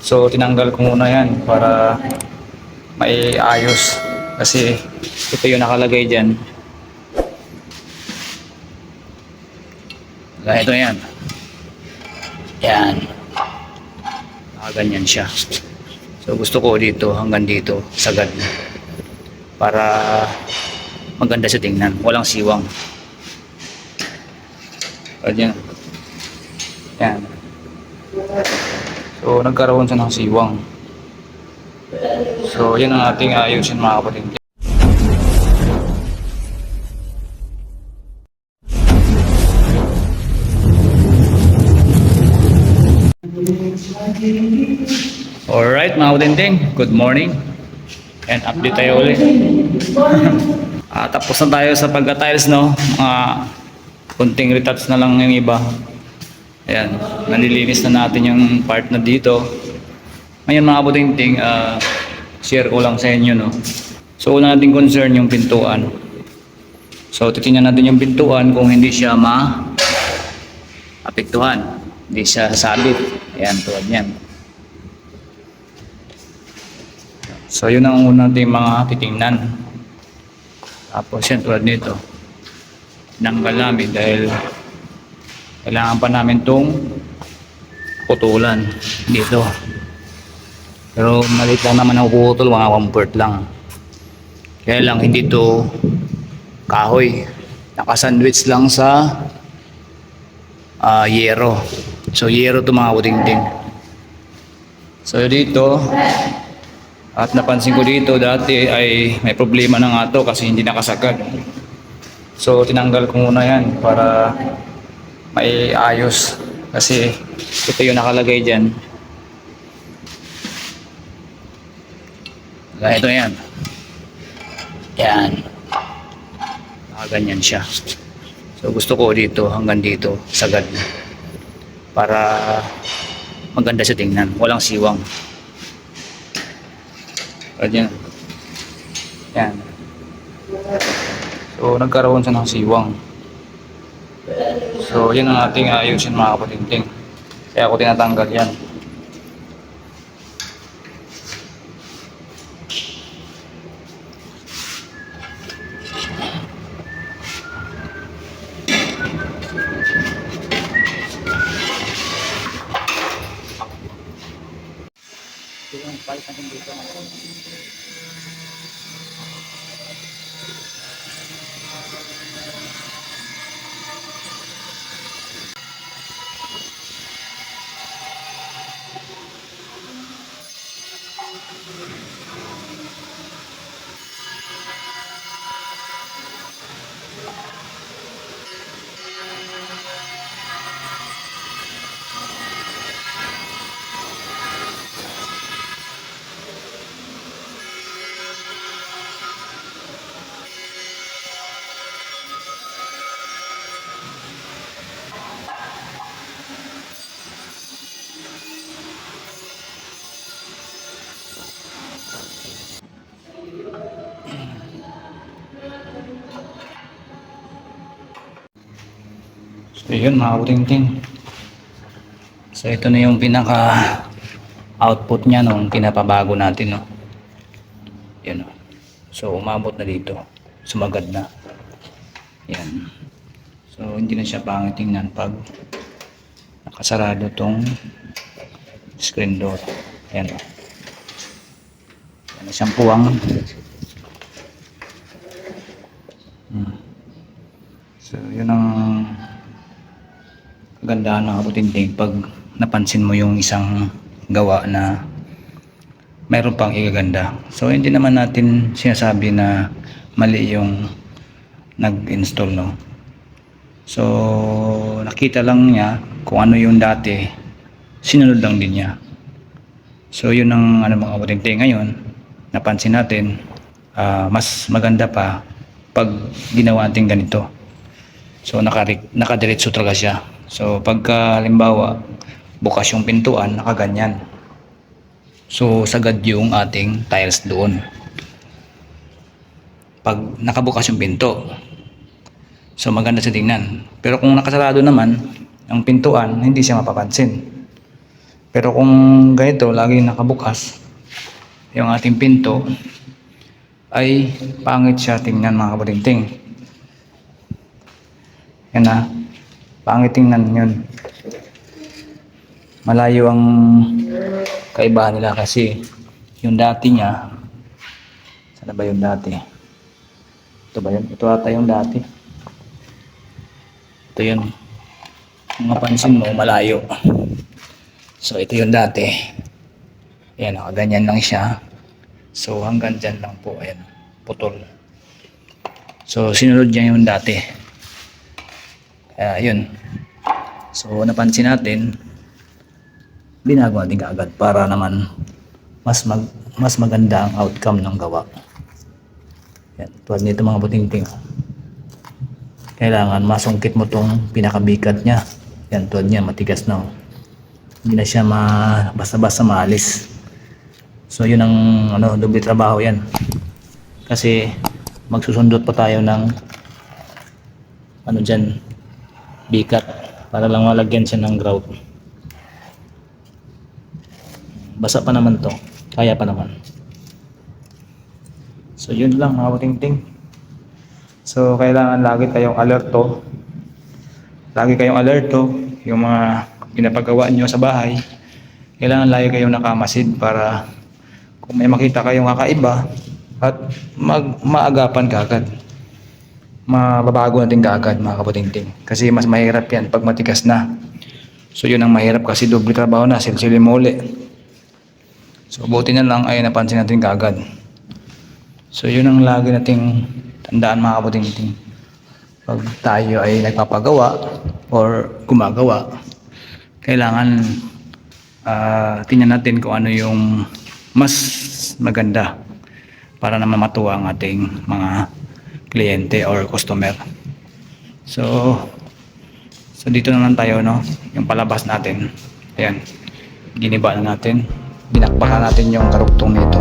So tinanggal ko muna yan para maiayos. Kasi ito yung nakalagay dyan. Ito yan. Yan. Nakaganyan siya. So gusto ko dito hanggang dito sagad para maganda sa tingnan. Walang siwang. Ganyan. Yan. So nagkaroon siya ng siwang. So yan ang ating ayusin mga kapatid. Alright mga kapatid, good morning. And update tayo ulit. Ah, tapos na tayo sa pagka-tiles, no? Mga kunting retouch na lang yung iba. Ayan, nalilinis na natin yung part na dito. Ngayon mga kabutingting, ah, share ko lang sa inyo, no? So, una nating concern yung pintuan. So, titingnan natin yung pintuan kung hindi siya ma apektuhan. Hindi siya sabit. Ayan, tulad yan. So, yun ang una nating mga titingnan. Tapos yan, tulad nito. Tinanggal namin dahil kailangan pa namin tong putulan dito. Pero maliit lang naman ang putol, mga comfort lang. Kaya lang hindi to kahoy. Nakasandwich lang sa ah yero. So yero to mga kutingting. So dito, at napansin ko dito dati ay may problema na nga to kasi hindi nakasagad. So tinanggal ko muna yan para maiayos kasi ito yung nakalagay dyan. Ito yan. Yan. Nakaganyan siya. So gusto ko dito hanggang dito sagad para maganda sa tingnan. Walang siwang. Ganyan. Yan. So, nagkaroon siya ng siwang. So, yan ang ating ayusin mga kapatingting. Kaya ako tinatanggal yan. Ito yung pipe natin dito. So yun mga kutingting. So ito na yung pinaka output niya nung pinapabago natin no. Yan no. So umabot na dito. Sumagad na. Yan. So hindi na siya pangit tingnan pag nakasarado tong screen door. Yan o. Yan na siyang puwang. Hmm. So yun ang kagandahan ng kabutindig pag napansin mo yung isang gawa na mayroon pang igaganda. So hindi naman natin sinasabi na mali yung nag-install no. So nakita lang niya kung ano yung dati sinunod lang din niya. So yun ang ano mga kabutindig ngayon napansin natin ah, mas maganda pa pag ginawa natin ganito. So naka nakadiretso talaga siya. So pagka halimbawa bukas yung pintuan, nakaganyan. So sagad yung ating tiles doon. Pag nakabukas yung pinto. So maganda sa tingnan. Pero kung nakasarado naman ang pintuan, hindi siya mapapansin. Pero kung ganito, lagi nakabukas, yung ating pinto, ay pangit siya tingnan mga kabutinting. Yan na, pangit tingnan yun. Malayo ang kaibahan nila kasi yung dati niya, sana ba yung dati? Ito ba yun? Ito ata yung dati. Ito yun. Kung mapansin mo, malayo. So, ito yung dati. Ayan, oh, ganyan lang siya. So, hanggang dyan lang po. Ayan, putol. So, sinunod niya yung dati. Kaya, yun. So, napansin natin, binago natin kaagad para naman mas mag, mas maganda ang outcome ng gawa. Yan, tulad nito mga butingting. Kailangan masungkit mo tong pinakabikat niya. Yan, tulad niya, matigas na. oh. Hindi na siya ma, basta-basta maalis. So, yun ang ano, doble trabaho yan. Kasi, magsusundot pa tayo ng ano dyan, bikat para lang malagyan siya ng grout. Basa pa naman to. Kaya pa naman. So yun lang mga butingting. So kailangan lagi kayong alerto. Lagi kayong alerto yung mga pinapagawa nyo sa bahay. Kailangan lagi kayong nakamasid para kung may makita kayong kakaiba at mag maagapan kagad. Mababago natin kagad mga kabutingting. Kasi mas mahirap yan pag matigas na. So yun ang mahirap kasi doble trabaho na, silsili mo uli. So buti na lang ay napansin natin kagad. So yun ang lagi nating tandaan mga kabutingting. Pag tayo ay nagpapagawa or gumagawa, kailangan ah tingnan natin kung ano yung mas maganda para naman matuwa ang ating mga kliyente or customer. So, so dito na lang tayo, no? Yung palabas natin. Ayan. Giniba na natin. Binakbakan natin yung karugtong nito.